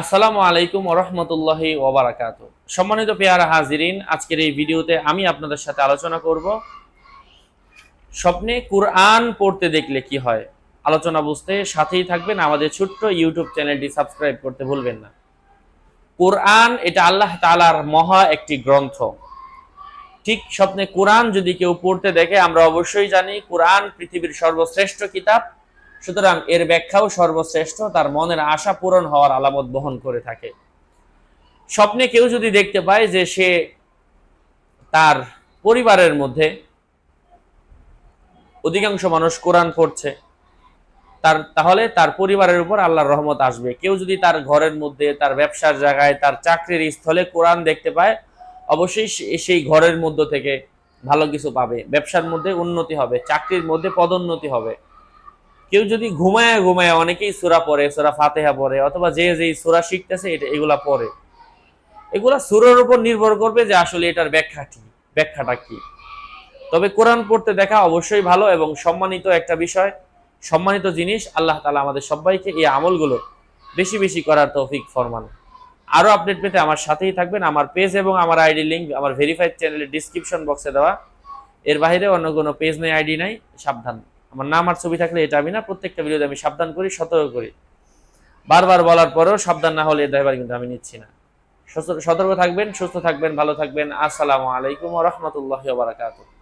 আসসালামু আলাইকুম রহমতুল্লাহি ওবরাকাত সম্মানিত পেয়ারা হাজিরিন, আজকের এই ভিডিওতে আমি আপনাদের সাথে আলোচনা করব স্বপ্নে কুরআন পড়তে দেখলে কি হয়? আলোচনা বুঝতে সাথেই থাকবেন, আমাদের ছোট্ট ইউটিউব চ্যানেলটি সাবস্ক্রাইব করতে ভুলবেন না। কোরআন এটা আল্লাহ তাআলার মহা একটি গ্রন্থ। ঠিক স্বপ্নে কোরআন যদি কেউ পড়তে দেখে, আমরা অবশ্যই জানি কোরআন পৃথিবীর সর্বশ্রেষ্ঠ কিতাব। সুতরাং এর ব্যাখ্যাও সর্বশ্রেষ্ঠ, তার মনের আশা পূরণ হওয়ার আলামত বহন করে থাকে। স্বপ্নে কেউ যদি দেখতে পায় যে সে তার পরিবারের মধ্যে অধিকাংশ মানুষ কোরআন পড়ছে, তার, তাহলে তার পরিবারের উপর আল্লাহর রহমত আসবে। কেউ যদি তার ঘরের মধ্যে, তার ব্যবসার জায়গায়, তার চাকরির স্থলে কোরআন দেখতে পায়, অবশ্যই সেই ঘরের মধ্য থেকে ভালো কিছু পাবে। ব্যবসার মধ্যে উন্নতি হবে, চাকরির মধ্যে পদোন্নতি হবে। কেউ যদি ঘুমায় ঘুমায় অনেকেই সুরা পড়ে, সুরা ফাতেহা পড়ে, অথবা যে যেই সুরা শিখতেছে এটা, এগুলা পড়ে। এগুলা সুরের উপর নির্ভর করবে যে আসলে এটার ব্যাখ্যা কি, ব্যাখ্যাটা কি। তবে কোরআন পড়তে দেখা অবশ্যই ভালো এবং সম্মানিত একটা বিষয়, সম্মানিত জিনিস, আল্লাহ তালা আমাদের সবাইকে এই আমলগুলো বেশি বেশি করার তৌফিক ফরমান। আরও আপডেট পেতে আমার সাথেই থাকবেন। আমার পেজ এবং আমার আইডি লিঙ্ক আমার ভেরিফাইড চ্যানেলের ডিসক্রিপশন বক্সে দেওয়া। এর বাইরে অন্য কোনো পেজ নেই, আইডি নাই, সাবধান। আমার নাম আর ছবি থাকলে এটা আমি না, প্রত্যেকটা ভিডিওতে আমি সাবধান করি, সতর্ক করি। বারবার বলার পরেও সাবধান না হলে ড্রাইভার কিন্তু আমি নিচ্ছি না। সতর্ক- সতর্ক থাকবেন, সুস্থ থাকবেন, ভালো থাকবেন। আসসালামু আলাইকুম রহমতুল্লাহ বারাকাতুহ।